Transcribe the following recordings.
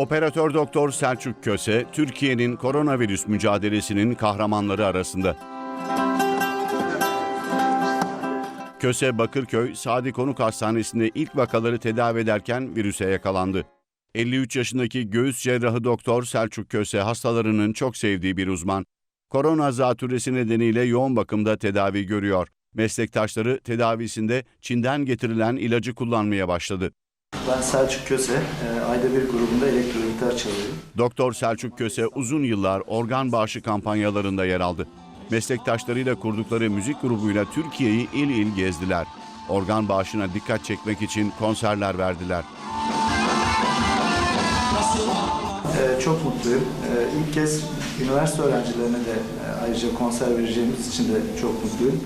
Operatör Doktor Selçuk Köse, Türkiye'nin koronavirüs mücadelesinin kahramanları arasında. Köse Bakırköy Sadi Konuk Hastanesi'nde ilk vakaları tedavi ederken virüse yakalandı. 53 yaşındaki göğüs cerrahı doktor Selçuk Köse hastalarının çok sevdiği bir uzman. Korona zatürresi nedeniyle yoğun bakımda tedavi görüyor. Meslektaşları tedavisinde Çin'den getirilen ilacı kullanmaya başladı. Ben Selçuk Köse, e, ayda bir grubunda elektro gitar çalıyorum. Doktor Selçuk Köse uzun yıllar organ bağışı kampanyalarında yer aldı. Meslektaşlarıyla kurdukları müzik grubuyla Türkiye'yi il il gezdiler. Organ bağışına dikkat çekmek için konserler verdiler. E, Çok mutluyum. E, İlk kez üniversite öğrencilerine de e, ayrıca konser vereceğimiz için de çok mutluyum.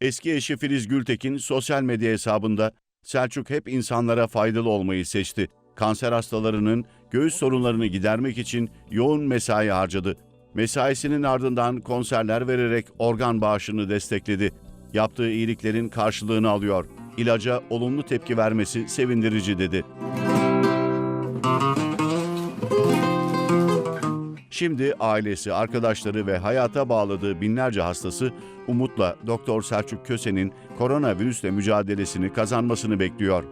Eski eşi Filiz Gültekin sosyal medya hesabında Selçuk hep insanlara faydalı olmayı seçti. Kanser hastalarının göğüs sorunlarını gidermek için yoğun mesai harcadı. Mesaisinin ardından konserler vererek organ bağışını destekledi. Yaptığı iyiliklerin karşılığını alıyor. İlaca olumlu tepki vermesi sevindirici dedi. Şimdi ailesi, arkadaşları ve hayata bağladığı binlerce hastası umutla Doktor Selçuk Köse'nin koronavirüsle mücadelesini kazanmasını bekliyor.